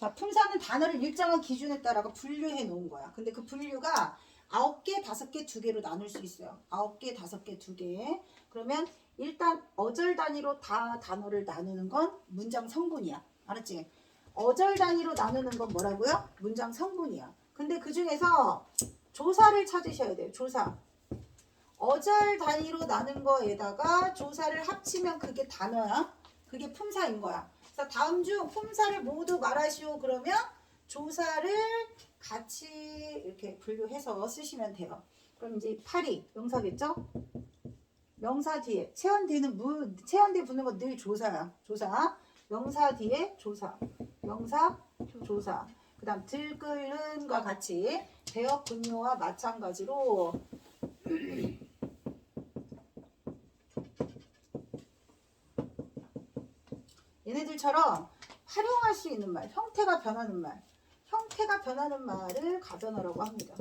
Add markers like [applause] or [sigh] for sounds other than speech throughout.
자, 품사는 단어를 일정한 기준에 따라가 분류해 놓은 거야. 근데 그 분류가 아홉 개, 다섯 개, 두 개로 나눌 수 있어요. 아홉 개, 다섯 개, 두 개. 그러면 일단 어절 단위로 다 단어를 나누는 건 문장 성분이야. 알았지? 어절 단위로 나누는 건 뭐라고요? 문장 성분이야. 근데 그 중에서 조사를 찾으셔야 돼요. 조사. 어절 단위로 나눈 거에다가 조사를 합치면 그게 단어야. 그게 품사인 거야. 그래서 다음 중 품사를 모두 말하시오 그러면 조사를 같이 이렇게 분류해서 쓰시면 돼요. 그럼 이제 파리 명사겠죠? 명사 뒤에 체언 뒤는 무 체언 뒤에 붙는 건 늘 조사야. 조사. 명사 뒤에 조사. 명사 조사. 그다음 들끓는과 같이 대역 분류와 마찬가지로 얘네들처럼 활용할 수 있는 말, 형태가 변하는 말, 형태가 변하는 말을 가변어라고 합니다.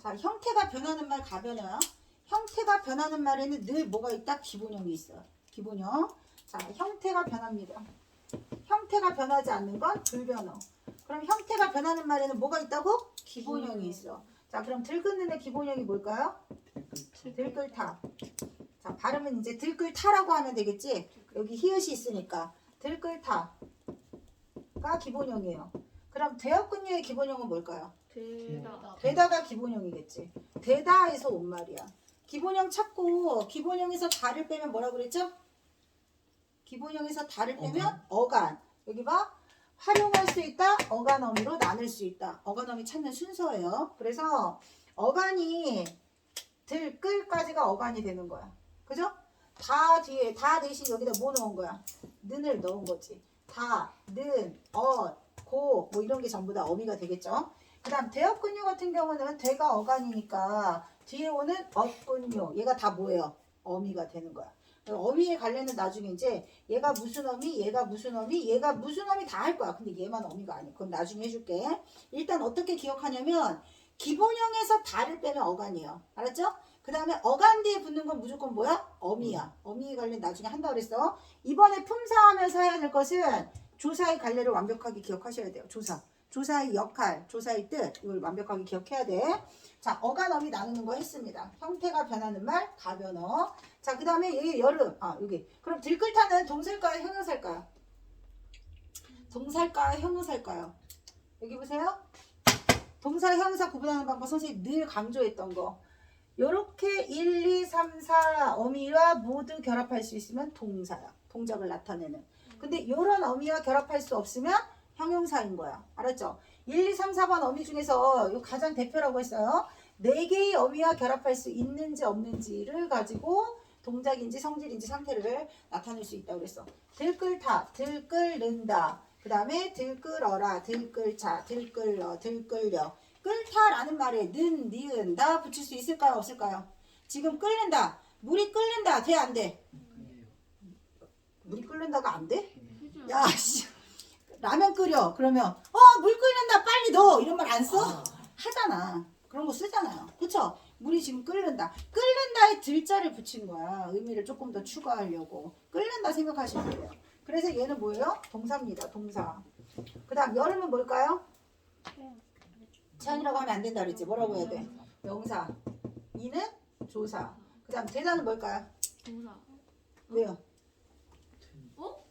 자, 형태가 변하는 말 가변어야. 형태가 변하는 말에는 늘 뭐가 있다? 기본형이 있어요. 기본형. 자, 형태가 변합니다. 형태가 변하지 않는 건 불변어. 그럼 형태가 변하는 말에는 뭐가 있다고? 기본형이 있어. 자, 그럼 들끓는 의 기본형이 뭘까요? 들끓다. 자, 발음은 이제 들끓다라고 하면 되겠지? 여기 히읗이 있으니까. 들끓다가 기본형이에요. 그럼 대역근류의 기본형은 뭘까요? 되다. 되다가 기본형이겠지. 되다에서 온 말이야. 기본형 찾고 기본형에서 다를 빼면 뭐라 그랬죠? 기본형에서 다를 빼면 어간. 여기 봐. 활용할 수 있다. 어간어미로 나눌 수 있다. 어간어미 찾는 순서예요. 그래서 어간이 들끌까지가 어간이 되는 거야. 그죠? 다 뒤에 다 대신 여기다 뭐 넣은 거야? 는을 넣은 거지. 다, 는, 어, 고, 뭐 이런 게 전부 다 어미가 되겠죠? 그 다음 대역근요 같은 경우는 대가 어간이니까 뒤에 오는 엇근요 얘가 다 뭐예요? 어미가 되는 거야. 어미의 관련은 나중에 이제 얘가 무슨 어미, 얘가 무슨 어미, 얘가 무슨 어미 다 할 거야. 근데 얘만 어미가 아니야. 그건 나중에 해줄게. 일단 어떻게 기억하냐면 기본형에서 다를 빼면 어간이에요. 알았죠? 그 다음에 어간 뒤에 붙는 건 무조건 뭐야? 어미야. 어미의 관련 나중에 한다 그랬어. 이번에 품사하면서 해야 될 것은 조사의 관례를 완벽하게 기억하셔야 돼요. 조사. 조사의 역할, 조사의 뜻 이걸 완벽하게 기억해야 돼. 자, 어간 어미 나누는 거 했습니다. 형태가 변하는 말, 가변어. 자, 그 다음에 여기 여름. 아, 여기. 그럼 들끓다는 동살까요, 형용살까요? 동살까요, 형용살까요? 여기 보세요. 동사, 형용사 구분하는 방법 선생님 늘 강조했던 거. 요렇게 1, 2, 3, 4 어미와 모두 결합할 수 있으면 동사야. 동작을 나타내는. 근데 요런 어미와 결합할 수 없으면 형용사인 거야. 알았죠? 1, 2, 3, 4번 어미 중에서 요 가장 대표라고 했어요. 네 개의 어미와 결합할 수 있는지 없는지를 가지고 동작인지 성질인지 상태를 나타낼 수 있다고 그랬어. 들끓다, 들끓는다. 그 다음에 들끓어라, 들끓자, 들끓러, 들끓려. 끓다라는 말에 는, 니은, 다 붙일 수 있을까요? 없을까요? 지금 끓는다. 물이 끓는다. 돼? 안 돼? 물이 끓는다가 안 돼? 야, 씨. 라면 끓여. 그러면, 어, 물 끓는다. 빨리 넣어. 이런 말 안 써? 하잖아. 그런 거 쓰잖아요. 그쵸? 물이 지금 끓는다. 끓는다에 들자를 붙인 거야. 의미를 조금 더 추가하려고. 끓는다 생각하시면 돼요. 그래서 얘는 뭐예요? 동사입니다. 동사. 그 다음, 여름은 뭘까요? 체온이라고 하면 안 된다 그랬지. 뭐라고 해야 돼? 명사. 이는 조사. 그 다음, 대단은 뭘까요? 동사. 왜요? 어?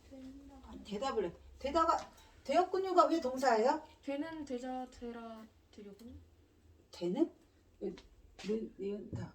대답을 해. 대다가, 대역근유가 왜 동사예요? 되는 되자 되라 되려고. 되는? 네, 네, 다.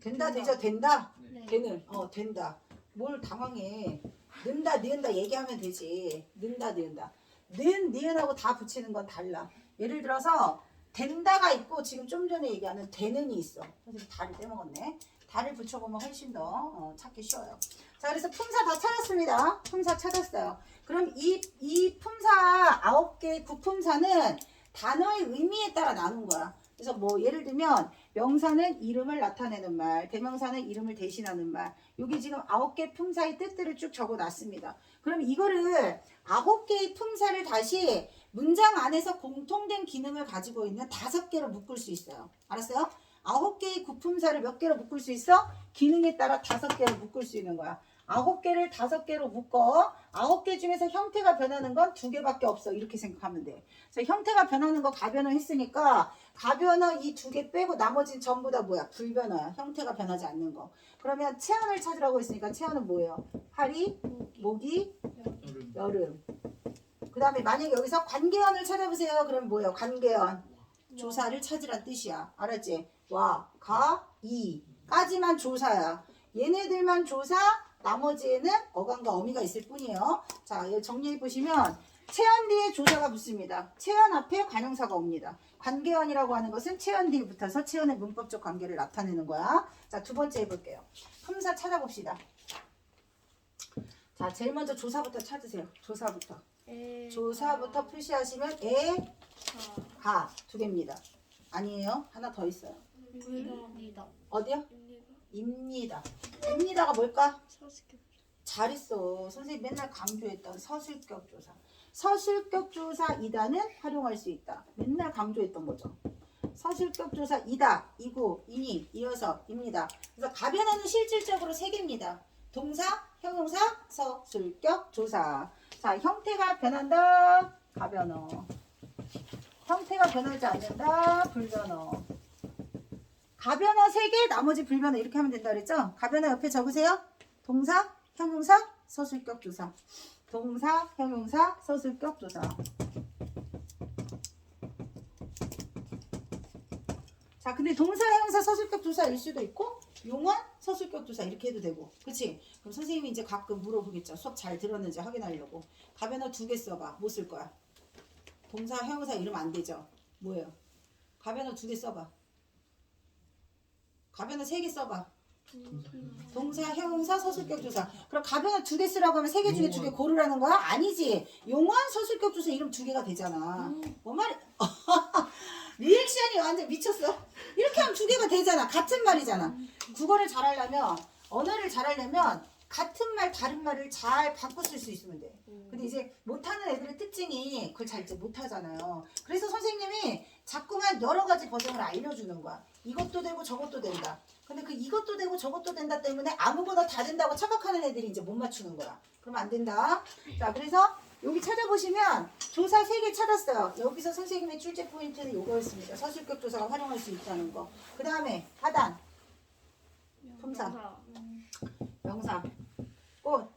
된다, 되죠, 된다? 네. 되는, 어, 된다. 뭘 당황해. 는다, 니은다 얘기하면 되지. 는다, 니은다. 는, 니은하고 다 붙이는 건 달라. 예를 들어서, 된다가 있고, 지금 좀 전에 얘기하는 되는이 있어. 선생님 다를 빼먹었네. 다를 붙여보면 훨씬 더 어, 찾기 쉬워요. 자, 그래서 품사 다 찾았습니다. 품사 찾았어요. 그럼 이, 이 품사 아홉 개 구품사는 단어의 의미에 따라 나눈 거야. 그래서 뭐 예를 들면 명사는 이름을 나타내는 말, 대명사는 이름을 대신하는 말. 여기 지금 아홉 개 품사의 뜻들을 쭉 적어놨습니다. 그럼 이거를 아홉 개의 품사를 다시 문장 안에서 공통된 기능을 가지고 있는 다섯 개로 묶을 수 있어요. 알았어요? 아홉 개의 구품사를 몇 개로 묶을 수 있어? 기능에 따라 다섯 개로 묶을 수 있는 거야. 아홉 개를 다섯 개로 묶어 아홉 개 중에서 형태가 변하는 건 두 개밖에 없어 이렇게 생각하면 돼. 그래서 형태가 변하는 거 가변어 했으니까 가변어 이두 개 빼고 나머지는 전부 다 뭐야 불변어야 형태가 변하지 않는 거. 그러면 체온을 찾으라고 했으니까 체온은 뭐예요? 하리, 모기, 여름. 그 다음에 만약에 여기서 관계원을 찾아보세요. 그럼 뭐예요? 관계원. 조사를 찾으란 뜻이야. 알았지? 와, 가, 이. 까지만 조사야. 얘네들만 조사, 나머지에는 어간과 어미가 있을 뿐이에요. 자, 정리해 보시면 체연 뒤에 조사가 붙습니다. 체연 앞에 관용사가 옵니다. 관계원이라고 하는 것은 체연 뒤에 붙어서 체연의 문법적 관계를 나타내는 거야. 자, 두 번째 해볼게요. 품사 찾아봅시다. 자, 제일 먼저 조사부터 찾으세요. 조사부터. 에, 조사부터 표시하시면 에, 가, 가두 개입니다. 아니에요. 하나 더 있어요. 입니다. 어디요? 입니다. 입니다. 입니다가 뭘까? 서스케. 잘했어. 선생님 맨날 강조했던 서술격 조사. 서술격 조사 이다는 활용할 수 있다. 맨날 강조했던 거죠. 서술격 조사 이다, 이고, 이니, 이어서, 입니다. 그래서 가변어는 실질적으로 세 개입니다. 동사, 형용사, 서술격 조사. 자, 형태가 변한다. 가변어. 형태가 변하지 않는다. 불변어. 가변어 세 개, 나머지 불변어 이렇게 하면 된다 그랬죠? 가변어 옆에 적으세요. 동사, 형용사, 서술격 조사. 동사, 형용사, 서술격 조사. 자, 근데 동사, 형용사, 서술격 조사일 수도 있고 용언, 서술격 조사 이렇게 해도 되고. 그치? 그럼 선생님이 이제 가끔 물어보겠죠. 수업 잘 들었는지 확인하려고. 가변어 두 개 써봐. 뭐쓸 거야? 동사, 형용사 이러면 안 되죠. 뭐예요? 가변어 두 개 써봐. 가변어 세 개 써봐. 동사, 형용사, 서술격 조사. 그럼 가변어 두 개 쓰라고 하면 세 개 중에 두 개. 고르라는 거야? 아니지. 용언, 서술격 조사 이름 두 개가 되잖아. 뭐 말이? [laughs] 리액션이 완전 미쳤어. 이렇게 하면 두 개가 되잖아. 같은 말이잖아. 국어를 잘하려면 언어를 잘하려면 같은 말 다른 말을 잘 바꿔 쓸 수 있으면 돼. 근데 이제 못하는 애들의 특징이 그걸 잘 이제 못하잖아요. 그래서 선생님이 자꾸만 여러 가지 버전을 알려주는 거야. 이것도 되고 저것도 된다. 근데 그 이것도 되고 저것도 된다 때문에 아무거나 다 된다고 착각하는 애들이 이제 못 맞추는 거야. 그러면 안 된다. 자, 그래서 여기 찾아보시면 조사 세개 찾았어요. 여기서 선생님의 출제 포인트는 이거였습니다. 서술격 조사가 활용할 수 있다는 거. 그 다음에 하단, 품사. 명사, 꽃,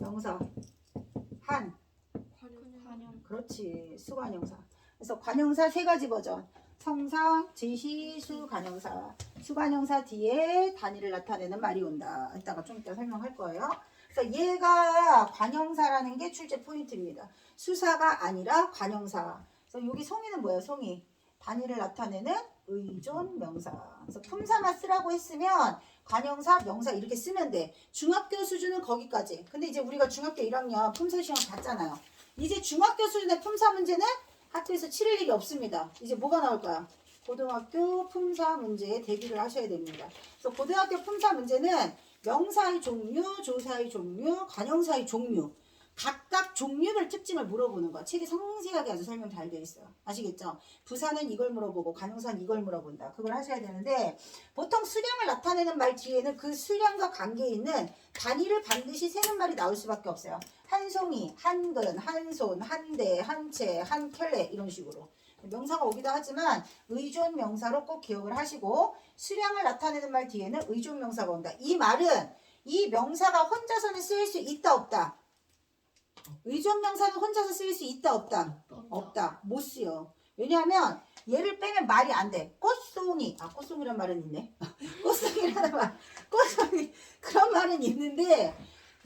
명사, 한. 그렇지. 수관형사. 그래서 관형사 세 가지 버전. 성상, 지시, 수 관형사. 수관형사 뒤에 단위를 나타내는 말이 온다. 이따가 좀 이따 설명할 거예요. 그래서 얘가 관형사라는 게 출제 포인트입니다. 수사가 아니라 관형사. 그래서 여기 송이는 뭐예요? 송이. 단위를 나타내는 의존 명사. 그래서 품사만 쓰라고 했으면 관형사, 명사 이렇게 쓰면 돼. 중학교 수준은 거기까지. 근데 이제 우리가 중학교 1학년 품사 시험 봤잖아요. 이제 중학교 수준의 품사 문제는 학교에서 치를 일이 없습니다. 이제 뭐가 나올 거야? 고등학교 품사 문제에 대비를 하셔야 됩니다. 그래서 고등학교 품사 문제는 명사의 종류, 조사의 종류, 관형사의 종류 각각 종류별 특징을 물어보는 거야. 책에 상세하게 아주 설명 잘 되어 있어요. 아시겠죠? 부사는 이걸 물어보고 관형사는 이걸 물어본다. 그걸 하셔야 되는데 보통 수량을 나타내는 말 뒤에는 그 수량과 관계 있는 단위를 반드시 세는 말이 나올 수밖에 없어요. 한 송이, 한 근, 한 손, 한 대, 한 채, 한 켤레 이런 식으로. 명사가 오기도 하지만 의존 명사로 꼭 기억을 하시고 수량을 나타내는 말 뒤에는 의존 명사가 온다. 이 말은 이 명사가 혼자서는 쓰일 수 있다 없다. 의존 명사는 혼자서 쓰일 수 있다 없다. 없다. 못 쓰여. 왜냐하면 얘를 빼면 말이 안 돼. 꽃송이. 아, 꽃송이란 말은 있네. [laughs] 꽃송이라는 말. 꽃송이. 그런 말은 있는데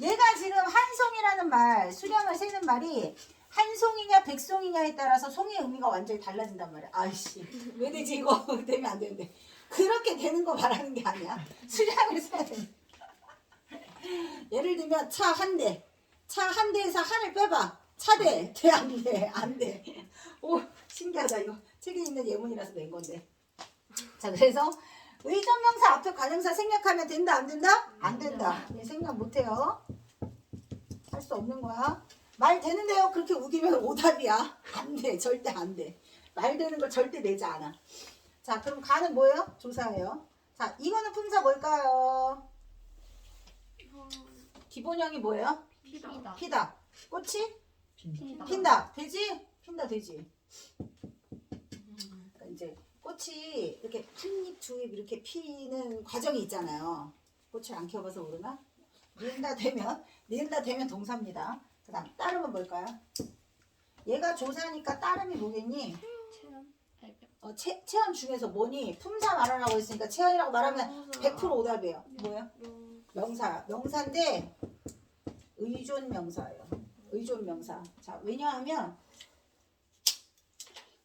얘가 지금 한송이라는 말, 수량을 세는 말이 한 송이냐 백 송이냐에 따라서 송이의 의미가 완전히 달라진단 말이야. 아이씨. 왜 되지 이거 [laughs] 되면 안 되는데. 그렇게 되는 거 말하는 게 아니야. 수량을 세야 돼. 예를 들면 차 한 대. 차 한 대에서 한을 빼봐. 차대. 돼, 안 돼. 안 돼. 오, 신기하다. 이거 책에 있는 예문이라서 낸 건데. 자, 그래서 의존명사 앞에 관형사 생략하면 된다, 안 된다? 안 된다. 예, 생략 못 해요. 할 수 없는 거야. 말 되는데요. 그렇게 우기면 오답이야. 안 돼. 절대 안 돼. 말 되는 걸 절대 내지 않아. 자, 그럼 가는 뭐예요? 조사예요. 자, 이거는 품사 뭘까요? 기본형이 뭐예요? 피다. 피다. 꽃이 피다. 핀다. 되지? 핀다 되지. 그러니까 이제 꽃이 이렇게 한 잎, 두잎 이렇게 피는 과정이 있잖아요. 꽃을 안 키워봐서 모르나? 니은다 되면, 니은다 되면 동사입니다. 그 다음, 따름은 뭘까요? 얘가 조사니까 따름이 뭐겠니? 어, 체, 체험 중에서 뭐니? 품사 말하라고 했으니까 체험이라고 말하면 100% 오답이에요. 뭐야? 명사. 명사인데 의존 명사예요. 의존 명사. 자, 왜냐하면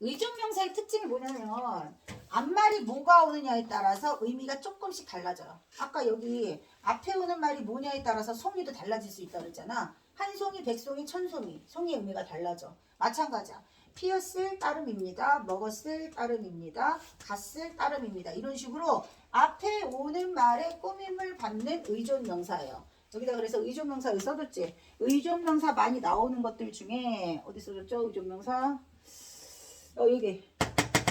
의존 명사의 특징이 뭐냐면 앞말이 뭐가 오느냐에 따라서 의미가 조금씩 달라져요. 아까 여기 앞에 오는 말이 뭐냐에 따라서 송이도 달라질 수 있다고 그랬잖아. 한 송이, 백 송이, 천 송이. 송이의 의미가 달라져. 마찬가지야. 피었을 따름입니다. 먹었을 따름입니다. 갔을 따름입니다. 이런 식으로 앞에 오는 말에 꾸밈을 받는 의존 명사예요. 여기다 그래서 의존 명사 여기 써뒀지. 의존 명사 많이 나오는 것들 중에 어디 써줬죠? 의존 명사. 어 여기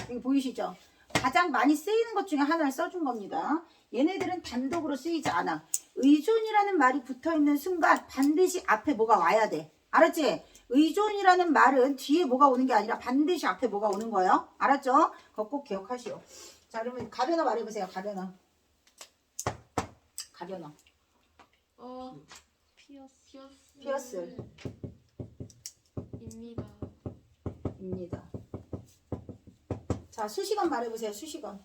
여기 보이시죠? 가장 많이 쓰이는 것 중에 하나를 써준 겁니다. 얘네들은 단독으로 쓰이지 않아. 의존이라는 말이 붙어 있는 순간 반드시 앞에 뭐가 와야 돼. 알았지? 의존이라는 말은 뒤에 뭐가 오는 게 아니라 반드시 앞에 뭐가 오는 거예요. 알았죠? 그거 꼭 기억하시오. 자, 그러면 가변어 말해보세요. 가변어. 가변어. 어. 피어스. 피어스. 입니다. 입니다. 자, 수식원 말해보세요. 수식원.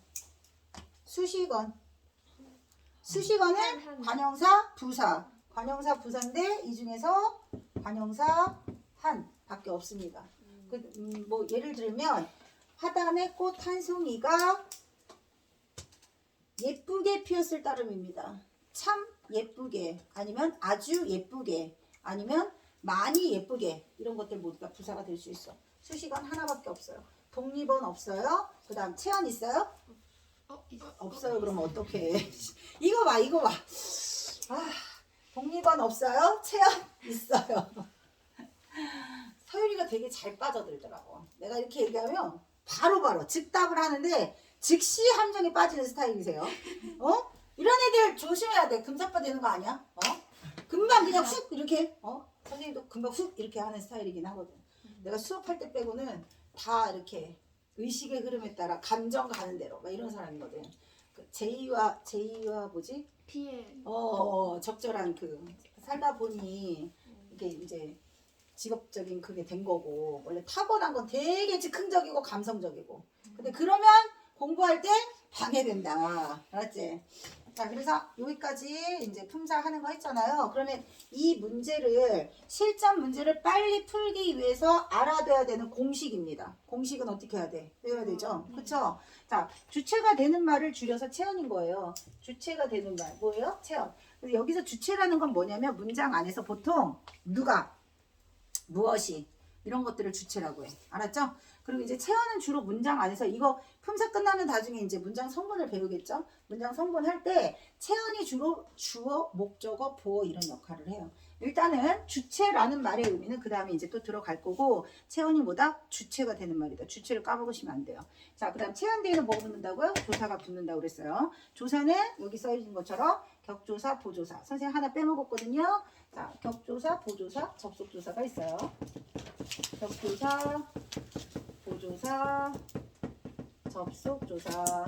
수식원. 수식원은 관형사, 부사. 관형사, 부사인데 이 중에서 관형사 한 밖에 없습니다. 그, 음, 뭐 예를 들면 화단의 꽃 한 송이가 예쁘게 피었을 따름입니다. 참 예쁘게 아니면 아주 예쁘게 아니면 많이 예쁘게 이런 것들 모두 다 부사가 될 수 있어. 수식은 하나밖에 없어요. 독립은 없어요. 그 다음 체언 있어요? 없어요. 그럼 어떡해. [laughs] 이거 봐, 이거 봐. 아, 독립은 없어요. 체험 [laughs] 있어요. 서율이가 되게 잘 빠져들더라고. 내가 이렇게 얘기하면 바로 바로 즉답을 하는데 즉시 함정에 빠지는 스타일이세요. 어? 이런 애들 조심해야 돼. 금사빠 되는 거 아니야? 어? 금방 그냥 훅 이렇게 어? 선생님도 금방 훅 이렇게 하는 스타일이긴 하거든. 내가 수업할 때 빼고는 다 이렇게 의식의 흐름에 따라 감정 가는 대로 막 이런 사람이거든. 그 제이와 제이와 뭐지? 피해. 어, 어 적절한 그 살다 보니 이게 이제 직업적인 그게 된 거고 원래 타고난 건 되게 즉흥적이고 감성적이고 근데 그러면 공부할 때 방해된다 알았지? 자 그래서 여기까지 이제 품사하는 거 했잖아요 그러면 이 문제를 실전 문제를 빨리 풀기 위해서 알아둬야 되는 공식입니다 공식은 어떻게 해야 돼? 외워야 되죠? 그쵸? 자 주체가 되는 말을 줄여서 체언인 거예요 주체가 되는 말 뭐예요? 체언 그래서 여기서 주체라는 건 뭐냐면 문장 안에서 보통 누가 무엇이 이런 것들을 주체라고 해. 알았죠? 그리고 이제 체언은 주로 문장 안에서 이거 품사 끝나면 나중에 이제 문장 성분을 배우겠죠? 문장 성분 할 때 체언이 주로 주어, 목적어, 보어 이런 역할을 해요. 일단은 주체라는 말의 의미는 그 다음에 이제 또 들어갈 거고 체언이 뭐다? 주체가 되는 말이다. 주체를 까먹으시면 안 돼요. 자, 그 다음 체언 뒤에는 뭐가 붙는다고요? 조사가 붙는다고 그랬어요. 조사는 여기 써있는 것처럼 격조사, 보조사. 선생님 하나 빼먹었거든요. 자, 격조사, 보조사, 접속조사가 있어요. 격조사, 보조사, 접속조사.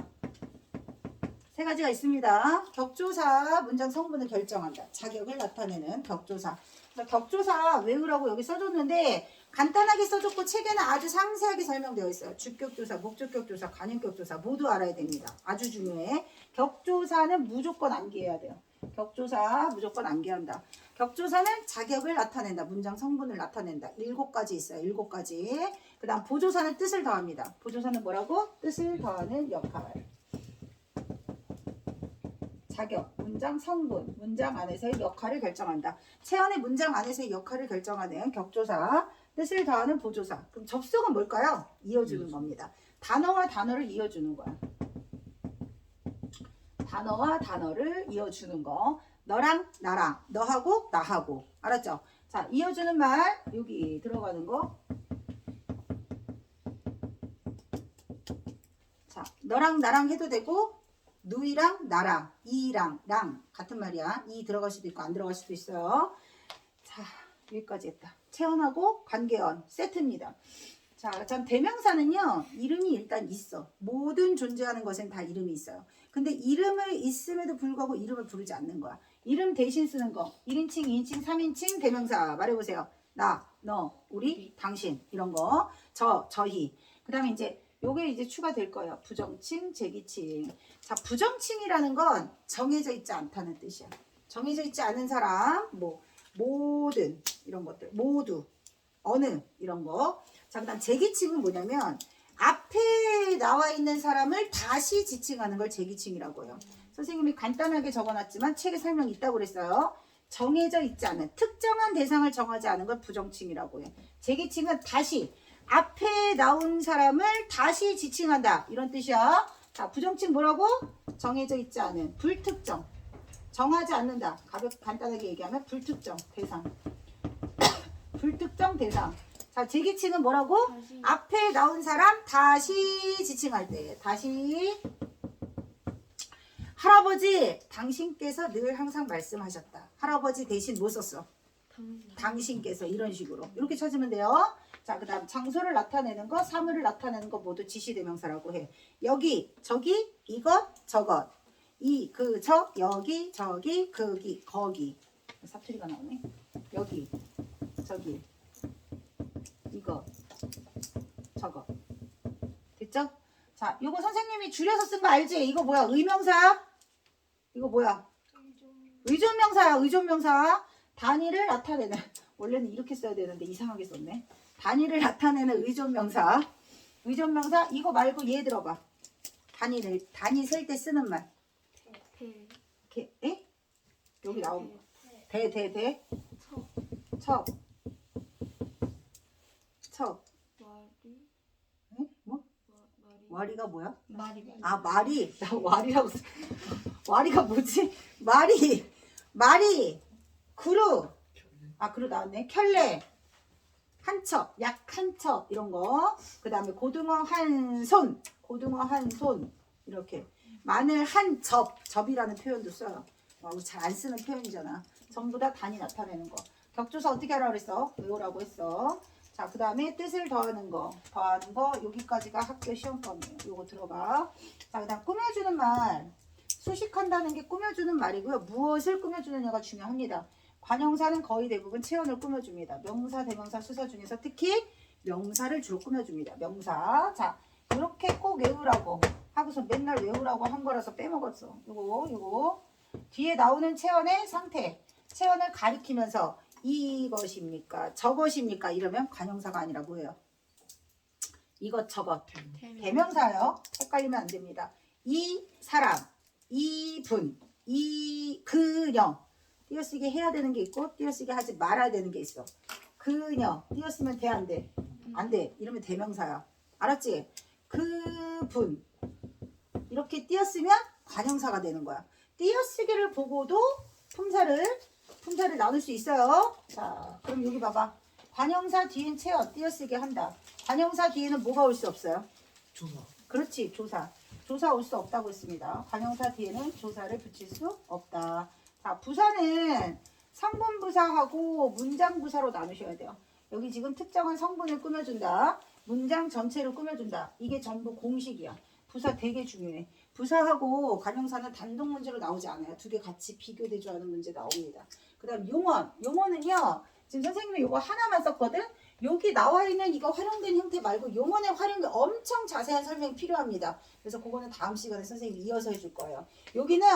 세 가지가 있습니다. 격조사 문장 성분을 결정한다. 자격을 나타내는 격조사. 격조사 외우라고 여기 써줬는데 간단하게 써줬고 책에는 아주 상세하게 설명되어 있어요. 주격조사, 목적격조사, 관용격조사 모두 알아야 됩니다. 아주 중요해. 격조사는 무조건 암기해야 돼요. 격조사 무조건 암기한다. 격조사는 자격을 나타낸다. 문장 성분을 나타낸다. 일곱 가지 있어요. 일곱 가지. 그 다음 보조사는 뜻을 더합니다. 보조사는 뭐라고? 뜻을 더하는 역할. 자격, 문장 성분, 문장 안에서의 역할을 결정한다. 체언의 문장 안에서의 역할을 결정하는 격조사, 뜻을 더하는 보조사. 그럼 접속은 뭘까요? 이어주는 겁니다. 단어와 단어를 이어주는 거야. 단어와 단어를 이어주는 거. 너랑 나랑, 너하고 나하고. 알았죠? 자, 이어주는 말 여기 들어가는 거. 자, 너랑 나랑 해도 되고 누이랑 나랑 이랑 랑 같은 말이야. 이 들어갈 수도 있고 안 들어갈 수도 있어요. 자 여기까지 했다. 체언하고 관계언 세트입니다. 자, 전 대명사는요 이름이 일단 있어. 모든 존재하는 것엔 다 이름이 있어요. 근데 이름을 있음에도 불구하고 이름을 부르지 않는 거야. 이름 대신 쓰는 거. 1인칭, 2인칭, 3인칭 대명사 말해보세요. 나, 너, 우리, 당신 이런 거. 저, 저희. 그 다음에 이제 요게 이제 추가될 거예요. 부정칭, 제기칭. 자, 부정칭이라는 건 정해져 있지 않다는 뜻이야. 정해져 있지 않은 사람, 뭐 모든 이런 것들, 모두, 어느 이런 거. 자, 그다음 제기칭은 뭐냐면 앞에 나와 있는 사람을 다시 지칭하는 걸 제기칭이라고 해요. 선생님이 간단하게 적어놨지만 책에 설명이 있다고 그랬어요. 정해져 있지 않은 특정한 대상을 정하지 않은 걸 부정칭이라고 해요. 제기칭은 다시 앞에 나온 사람을 다시 지칭한다 이런 뜻이야. 자, 부정칭 뭐라고? 정해져 있지 않은 불특정. 정하지 않는다. 가볍게 간단하게 얘기하면 불특정 대상. [coughs] 불특정 대상. 자, 제기칭은 뭐라고? 다시 앞에 나온 사람 다시 지칭할 때 다시 할아버지 당신께서 늘 항상 말씀하셨다. 할아버지 대신 뭐 썼어? 당신 당신 께서 이런 식으로 이렇게 찾으면 돼요. 자, 그 다음 장소를 나타내는 거, 사물을 나타내는 거 모두 지시대명사라고 해. 여기, 저기, 이것, 저것, 이, 그, 저, 여기, 저기, 거기, 거기. 사투리가 나오네. 여기, 저기, 이거, 저거. 됐죠? 자, 요거 선생님이 줄여서 쓴 거 알지? 이거 뭐야? 의명사? 이거 뭐야? 의존명사야, 의존명사. 단위를 나타내는. 원래는 이렇게 써야 되는데 이상하게 썼네. 단위를 나타내는 의존명사. 의존명사 이거 말고 얘 들어봐. 단위를 단위 셀 때 쓰는 말. 대 이렇게 에? 여기 나온 거. 대 대, 대, 대. 척 척. 척. 와리. 에? 뭐? 와- 와리. 와리 가 뭐야? 말이 말이. 아 말이. 나 와리라고 써. 와리가 뭐지? 말이. 말이. 그루. 아 그루 나왔네. 켤레. 한첩 약 한첩 이런 거 그 다음에 고등어 한 손. 고등어 한 손. 이렇게. 마늘 한 접. 접이라는 표현도 써요. 잘안 쓰는 표현이잖아. 전부 다 단위 나타내는 거. 격조사 어떻게 하라 그랬어? 외우라고 했어 자 그 다음에 뜻을 더하는 거 더하는 거 여기까지가 학교 시험범이에요 요거 들어가 자, 그 다음 꾸며주는 말. 수식한다는 게 꾸며주는 말이고요. 무엇을 꾸며주느냐가 중요합니다. 관형사는 거의 대부분 체언을 꾸며줍니다. 명사, 대명사, 수사 중에서 특히 명사를 주로 꾸며줍니다. 명사. 자, 이렇게 꼭 외우라고 하고서 맨날 외우라고 한 거라서 빼먹었어. 요거, 요거. 뒤에 나오는 체언의 상태. 체언을 가리키면서 이것입니까? 저것입니까? 이러면 관형사가 아니라 뭐예요? 이것, 저것. 대명사요. 헷갈리면 안 됩니다. 이 사람, 이 분, 이 그녀. 띄어쓰기 해야 되는 게 있고 띄어쓰기 하지 말아야 되는 게 있어. 그녀 띄어쓰면 돼 안 돼? 안 돼. 이러면 대명사야. 알았지? 그분 이렇게 띄어쓰면 관형사가 되는 거야. 띄어쓰기를 보고도 품사를 품사를 나눌 수 있어요. 자, 그럼 여기 봐봐. 관형사 뒤엔 체어 띄어쓰기 한다. 관형사 뒤에는 뭐가 올 수 없어요? 조사. 그렇지 조사 조사 올 수 없다고 했습니다 관형사 뒤에는 조사를 붙일 수 없다 자 부사는 성분부사하고 문장부사로 나누셔야 돼요 여기 지금 특정한 성분을 꾸며준다 문장 전체를 꾸며준다 이게 전부 공식이야 부사 되게 중요해 부사하고 관형사는 단독 문제로 나오지 않아요 두 개 같이 비교대조하는 문제 나옵니다 그 다음 용언 용언은요 지금 선생님이 이거 하나만 썼거든 여기 나와 있는 이거 활용된 형태 말고 용언의 활용이 엄청 자세한 설명이 필요합니다. 그래서 그거는 다음 시간에 선생님이 이어서 해줄 거예요. 여기는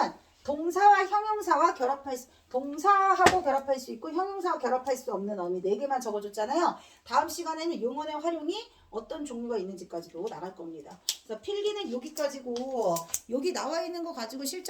동사와 형용사와 결합할 수, 동사하고 결합할 수 있고 형용사와 결합할 수 없는 어미 네 개만 적어줬잖아요. 다음 시간에는 용언의 활용이 어떤 종류가 있는지까지도 나갈 겁니다. 그래서 필기는 여기까지고 여기 나와 있는 거 가지고 실전